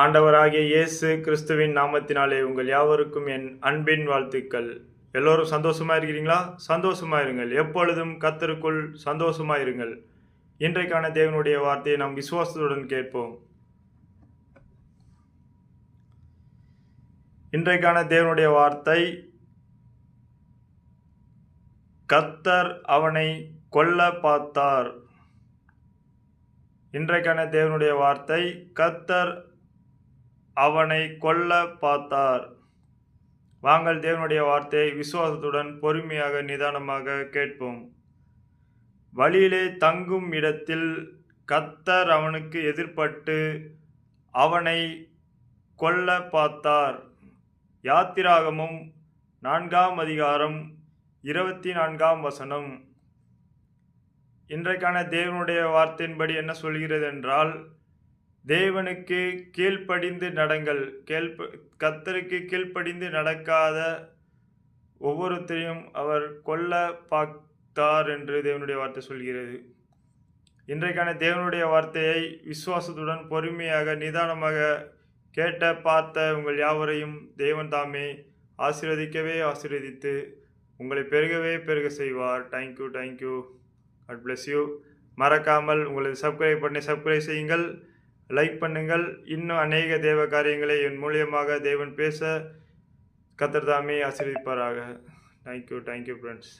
ஆண்டவராகிய இயேசு கிறிஸ்துவின் நாமத்தினாலே உங்கள் யாவருக்கும் என் அன்பின் வாழ்த்துக்கள். எல்லோரும் சந்தோஷமா இருக்கிறீங்களா? சந்தோஷமா இருங்கள். எப்பொழுதும் கத்தருக்குள் சந்தோஷமா இருங்கள். இன்றைக்கான தேவனுடைய வார்த்தையை நாம் விசுவாசத்துடன் கேட்போம். இன்றைக்கான தேவனுடைய வார்த்தை கத்தர் அவனை கொல்ல பார்த்தார். இன்றைக்கான தேவனுடைய வார்த்தை கத்தர் அவனை கொல்ல பார்த்தார். வாங்கள் தேவனுடைய வார்த்தையை விசுவாசத்துடன் பொறுமையாக நிதானமாக கேட்போம். வழியிலே தங்கும் இடத்தில் கத்தர் அவனுக்கு எதிர்ப்பட்டு அவனை கொல்ல பார்த்தார். யாத்திராகமும் நான்காம் அதிகாரம் இருபத்தி நான்காம் வசனம். இன்றைக்கான தேவனுடைய வார்த்தையின்படி என்ன சொல்கிறது என்றால் தேவனுக்கு கீழ்ப்படிந்து நடங்கள். கேள்ப கத்தருக்கு கீழ்ப்படிந்து நடக்காத ஒவ்வொருத்தரையும் அவர் கொல்ல பார்த்தார் என்று தேவனுடைய வார்த்தை சொல்கிறது. இன்றைக்கான தேவனுடைய வார்த்தையை விசுவாசத்துடன் பொறுமையாக நிதானமாக கேட்ட பார்த்த உங்கள் யாவரையும் தேவன் தாமே ஆசீர்வதிக்கவே ஆசீர்வதித்து உங்களை பெருகவே பெருக செய்வார். Thank you thank you God bless you மறக்காமல் உங்களது சப்ஸ்கிரைப் பண்ணி சப்ஸ்கிரைப் செய்யுங்கள். லைக் பண்ணுங்கள். இன்னும் அநேக தேவ காரியங்களை என் மூலியமாக தேவன் பேச கத்தர் ஆசீர்விப்பாராக தேங்க்யூ தேங்க்யூ ஃப்ரெண்ட்ஸ்